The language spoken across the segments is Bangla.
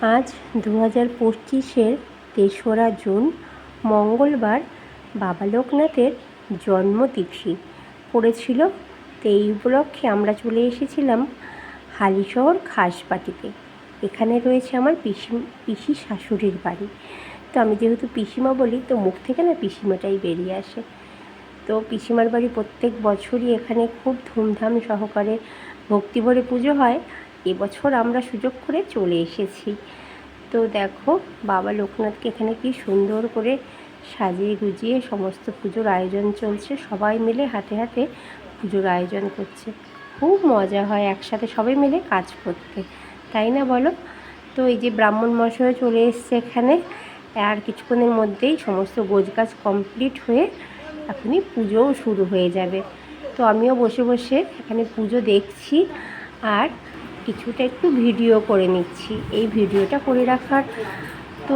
আজ দু হাজার পঁচিশের তেসরা জুন, মঙ্গলবার বাবা লোকনাথের জন্মতিথি। পড়েছিল তো এই উপলক্ষে আমরা চলে এসেছিলাম হালিশহর খাসবাটিতে। এখানে রয়েছে আমার পিসি পিসি শাশুড়ির বাড়ি। তো আমি যেহেতু পিসিমা বলি, তো মুখ থেকে না পিসিমাটাই বেরিয়ে আসে। তো পিসিমার বাড়ি প্রত্যেক বছরই এখানে খুব ধুমধাম সহকারে ভক্তি ভরে পুজো হয়। এবছর আমরা সুযোগ করে চলে এসেছি। তো দেখো, বাবা লোকনাথকে এখানে কি সুন্দর করে সাজিয়ে গুজিয়ে সমস্ত পুজোর আয়োজন চলছে। সবাই মিলে হাতে হাতে পুজোর আয়োজন করছে। খুব মজা হয় একসাথে সবাই মিলে কাজ করতে, তাই না বলো? তো এই যে ব্রাহ্মণ মশাই চলে এসছে এখানে, আর কিছুক্ষণের মধ্যেই সমস্ত গোজগাছ কমপ্লিট হয়ে এখনই পুজোও শুরু হয়ে যাবে। তো আমিও বসে বসে এখানে পুজো দেখছি, আর কিছুটা একটু ভিডিও করে নিচ্ছি। এই ভিডিওটা করে রাখার তো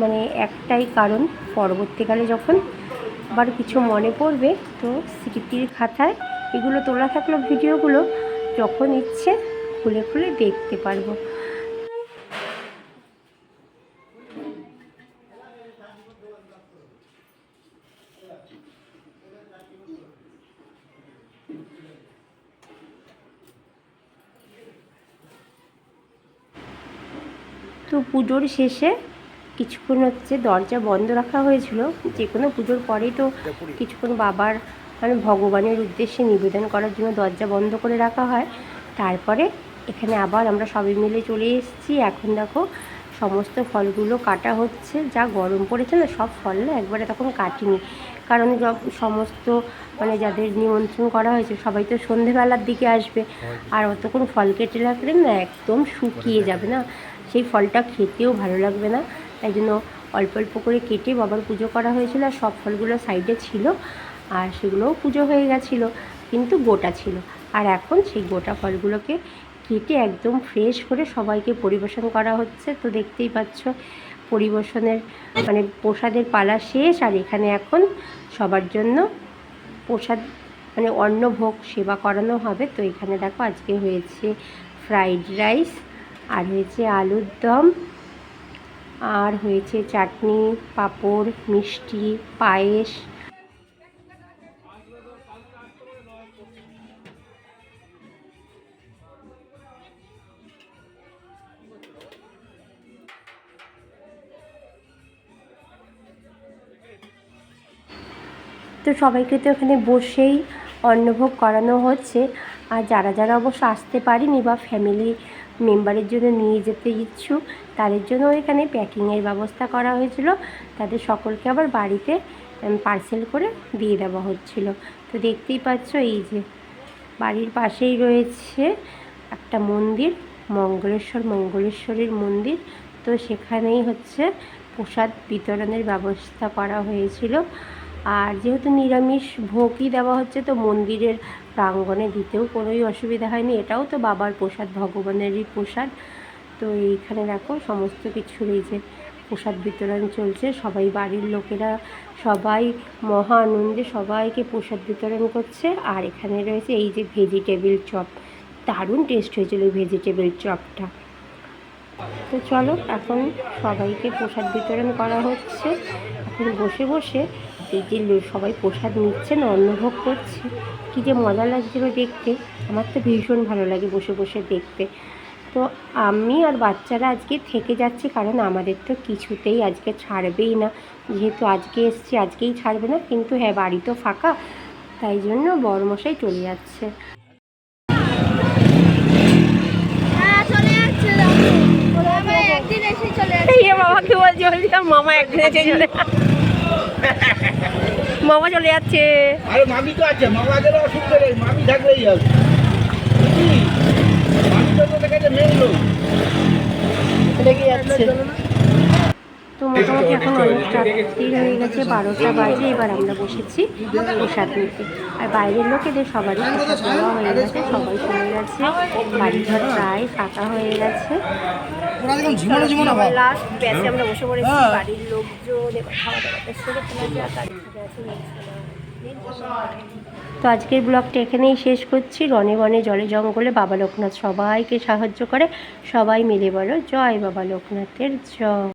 মানে একটাই কারণ, পরবর্তীকালে যখন আবার কিছু মনে পড়বে তো স্মৃতির খাতায় এগুলো তোলা থাকল ভিডিওগুলো, যখন ইচ্ছে খুলে খুলে দেখতে পারব। তো পুজোর শেষে কিছুক্ষণ হচ্ছে দরজা বন্ধ রাখা হয়েছিল। যে কোনো পুজোর পরেই তো কিছুক্ষণ বাবার মানে ভগবানের উদ্দেশ্যে নিবেদন করার জন্য দরজা বন্ধ করে রাখা হয়। তারপরে এখানে আবার আমরা সবাই মিলে চলে এসেছি। এখন দেখো সমস্ত ফলগুলো কাটা হচ্ছে। যা গরম পড়েছে না, সব ফল না একবারে তখন কাটিনি। কারণ সমস্ত মানে যাদের নিমন্ত্রণ করা হয়েছে, সবাই তো সন্ধেবেলার দিকে আসবে। আর অতক্ষণ ফল কেটে রাখলে না একদম শুকিয়ে যাবে না। সেই ফলটা খেতেও ভালো লাগবে না। তাই জন্য অল্প অল্প করে কেটে বাবার পুজো করা হয়েছিল আর সব ফলগুলো সাইডে ছিল আর সেগুলোও পুজো হয়ে গেছিল, কিন্তু গোটা ছিল। আর এখন সেই গোটা ফলগুলোকে কেটে একদম ফ্রেশ করে সবাইকে পরিবেশন করা হচ্ছে। তো দেখতেই পাচ্ছ পরিবেশনের মানে প্রসাদের পালা শেষ আর এখানে এখন সবার জন্য প্রসাদ মানে অন্নভোগ সেবা করানো হবে। তো এখানে দেখো আজকে হয়েছে ফ্রাইড রাইস আর হয়েছে আলুর দম, আর হয়েছে চাটনি, পাঁপড়, মিষ্টি, পায়েস। তো সবাইকে তো ওখানে বসেই অন্নভোগ করানো হচ্ছে। আর যারা যারা অবশ্য আসতে পারেনি বা ফ্যামিলি মেম্বারের জন্য নিয়ে যেতে ইচ্ছুক। তাদের জন্য এখানে প্যাকিংয়ের ব্যবস্থা করা হয়েছিল। তাদের সকলকে আবার বাড়িতে পার্সেল করে দিয়ে দেওয়া হচ্ছিল। তো দেখতেই পাচ্ছ এই যে বাড়ির পাশেই রয়েছে একটা মন্দির, মঙ্গলেশ্বর, মঙ্গলেশ্বরীর মন্দির। তো সেখানেই হচ্ছে প্রসাদ বিতরণের ব্যবস্থা করা হয়েছিল। আর যেহেতু নিরামিষ ভোগই দেওয়া হচ্ছে, তো মন্দিরের প্রাঙ্গণে দিতেও কোনোই অসুবিধা হয়নি। এটাও তো বাবার প্রসাদ, ভগবানেরই প্রসাদ। তো এইখানে দেখো সমস্ত কিছুর এই যে প্রসাদ বিতরণ চলছে। সবাই বাড়ির লোকেরা, সবাই মহা আনন্দে সবাইকে প্রসাদ বিতরণ করছে। আর এখানে রয়েছে এই যে ভেজিটেবিল চপ দারুণ টেস্ট হয়েছিল ভেজিটেবিল চপটা তো চলো, এখন সবাইকে প্রসাদ বিতরণ করা হচ্ছে। এখন বসে বসে এই যে লো- সবাই প্রসাদ নিচ্ছে না অন্নভোগ করছে। কী যে মজা লাগছিল দেখতে। আমার তো ভীষণ ভালো লাগে বসে বসে দেখতে। তো আমি আর বাচ্চারা আজকে থেকে যাচ্ছি কারণ আমাদের তো কিছুতেই আজকে ছাড়বেই না। যেহেতু আজকে এসছি আজকেই ছাড়বে না কিন্তু হ্যাঁ বাড়ি তো ফাঁকা। তাই জন্য বড়মশাই চলে যাচ্ছে। হ্যাঁ বাবাকে বলছি বলছি মামা একদিন এসে চলে মামা চলে যাচ্ছে। আরে মামি তো আছে মামাদের অসুবিধা নেই মামি থাকলেই হবে। মামি তো তোদের কাছে মেন লোক। কি যাচ্ছে? মোটামুটি এখন অনেক রাত্রি হয়ে গেছে বারোটা বাজে এবার আমরা বসেছি প্রসাদ নিতে আর বাইরের লোকেদের সবারই প্রসাদ দেওয়া হয়ে গেছে সবাই চলে গেছে বাড়িঘর প্রায় ফাঁকা হয়ে গেছে। লাস্ট ব্যাচে আমরা বসে পড়েছি বাড়ির লোকজন খাওয়া দাওয়াটা সেরে ফেলা আর এখানে আছে নীলসোনা। নীলসোনা। তো আজকের ব্লগটা এখানেই শেষ করছি। রনে বনে জলে জঙ্গলে বাবা লোকনাথ সবাইকে সাহায্য করে। সবাই মিলে বলো জয় বাবা লোকনাথের জয়।